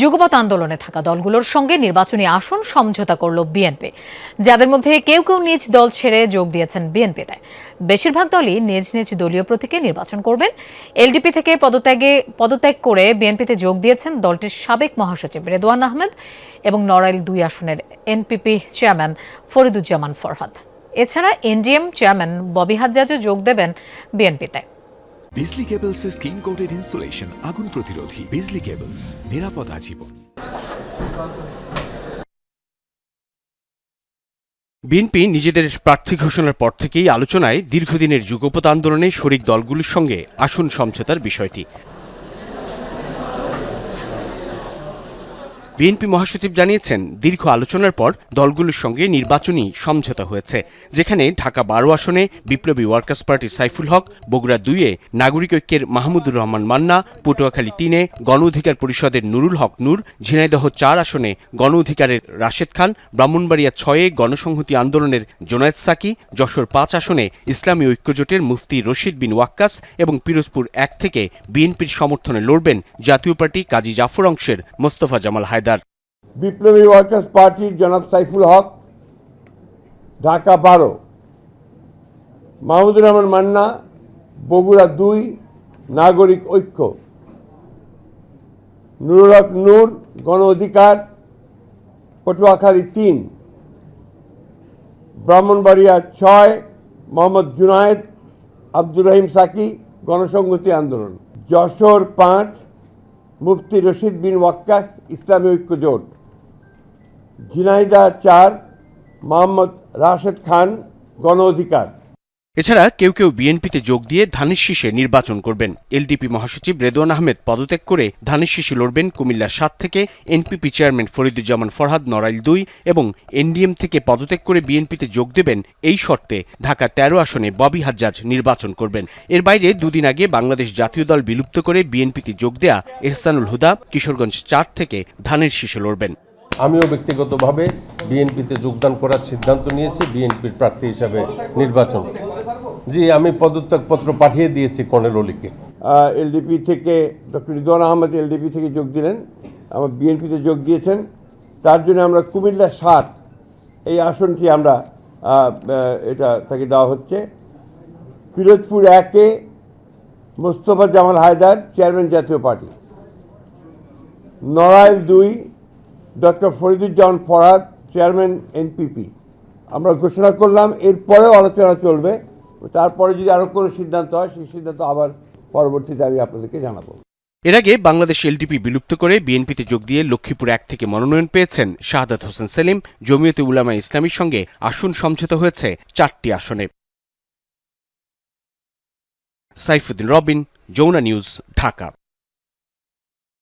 যুগপৎ আন্দোলনে থাকা দলগুলোর সঙ্গে নির্বাচনী আসন সমঝোতা করল বিএনপি। যাদের মধ্যে কেউ কেউ নিজ দল ছেড়ে যোগ দিয়েছেন বিএনপিতে। বেশিরভাগ দলই নিজ নিজ দলীয় প্রতীকে নির্বাচন করবেন। এলডিপি থেকে পদত্যাগে, পদত্যাগ করে বিএনপিতে যোগ দিয়েছেন দলটির সাবেক মহাসচিব রেদওয়ান আহমেদ এবং নড়াইল দুই আসনের এনপিপি চেয়ারম্যান ফরিদুজ্জামান ফরহাদ। এছাড়া এনডিএম চেয়ারম্যান ববি হাজ্জাজও যোগ দেবেন বিএনপিতে। বিজলি কেবলস এর স্কিন কোটেড ইনসুলেশন আগুন প্রতিরোধী। বিজলি কেবলস নিরাপদ আজীবন। বিএনপি নিজেদের প্রার্থী ঘোষণার পর থেকেই আলোচনায় দীর্ঘদিনের যুগপথ আন্দোলনে শরিক দলগুলির সঙ্গে আসন সমঝোতার বিষয়টি। বিএনপি মহাসচিব জানিয়েছেন, দীর্ঘ আলোচনার পর দলগুলোর সঙ্গে নির্বাচনী সমঝোতা হয়েছে, যেখানে ঢাকা বারো আসনে বিপ্লবী ওয়ার্কার্স পার্টি সাইফুল হক, বগুড়া দুইয়ে নাগরিক ঐক্যের মাহমুদুর রহমান মান্না, পটুয়াখালী তিনে গণ অধিকার পরিষদের নুরুল হক নূর, ঝিনাইদহ চার আসনে গণ অধিকারের রাশেদ খান, ব্রাহ্মণবাড়িয়া ছয়ে গণসংহতি আন্দোলনের জোনায়েদ সাকি, যশোর পাঁচ আসনে ইসলামী ঐক্যজোটের মুফতি রশিদ বিন ওয়াক্কাস এবং পিরোজপুর এক থেকে বিএনপির সমর্থনে লড়বেন জাতীয় পার্টি কাজী জাফর অংশের মোস্তফা জামাল হায়দার। বিপ্লবী ওয়ার্কার্স পার্টির জনাব সাইফুল হক, ঢাকা বারো। মাহমুদুর রহমান মান্না, বগুড়া দুই, নাগরিক ঐক্য। নুরুল হক নূর, গণ অধিকার, পটুয়াখালী তিন। ব্রাহ্মণবাড়িয়া ছয়, মোহাম্মদ জুনায়েদ, আব্দুর রহিম সাকি, গণসংহতি আন্দোলন। যশোর পাঁচ, মুফতি রশিদ বিন ওয়াক্কাস, ইসলামী ঐক্য জোট। ঝিনাইদা চার, মোহাম্মদ রাশেদ খান, গণ অধিকার। এছাড়া কেউ কেউ বিএনপিতে যোগ দিয়ে ধানের শীষে নির্বাচন করবেন। এলডিপি মহাসচিব রেদওয়ান আহমেদ পদত্যাগ করে ধানের শীষে লড়বেন কুমিল্লা সাত থেকে এনপিপি চেয়ারম্যান ফরিদুজ্জামান ফরহাদ নড়াইল দুই এবং এনডিএম থেকে পদত্যাগ করে বিএনপিতে যোগ দেবেন এই শর্তে ঢাকা তেরো আসনে ববি হাজ্জাজ নির্বাচন করবেন। এর বাইরে দুদিন আগে বাংলাদেশ জাতীয় দল বিলুপ্ত করে বিএনপিতে যোগ দেয়া এহসানুল হুদা কিশোরগঞ্জ চার থেকে ধানের শীষে লড়বেন। আমিও ব্যক্তিগতভাবে বিএনপিতে যোগদান করার সিদ্ধান্ত নিয়েছি, বিএনপির প্রার্থী হিসাবে নির্বাচন। জি, আমি পদত্যাগপত্র পাঠিয়ে দিয়েছি কর্নেল অলিকে। এলডিপি থেকে ডক্টর রিদওয়ান আহমেদ এলডিপি থেকে যোগ দিলেন, আমার বিএনপিতে যোগ দিয়েছেন। তার জন্য আমরা কুমিল্লা সাত, এই আসনটি আমরা এটা তাকে দেওয়া হচ্ছে। Pirojpur A K Mostafa Jamal Haider, chairman Jatiya party. Narail দুই doctor Fariduzzaman Farad, chairman NPP. আমরা ঘোষণা করলাম, এরপরেও আলোচনা চলবে। তারপরে যদি আরও কোনো সিদ্ধান্ত হয়, সেই সিদ্ধান্ত আবার পরবর্তীতে আমি আপনাদেরকে জানাব। এর আগে বাংলাদেশ এলডিপি বিলুপ্ত করে বিএনপিতে যোগ দিয়ে লক্ষ্মীপুর এক থেকে মনোনয়ন পেয়েছেন শাহাদাত হোসেন সেলিম। জমিয়তে উলামা ইসলামীর সঙ্গে আসন সমঝোতা হয়েছে চারটি আসনে। সাইফুদ্দিন রবিন যৌনা নিউজ, ঢাকা।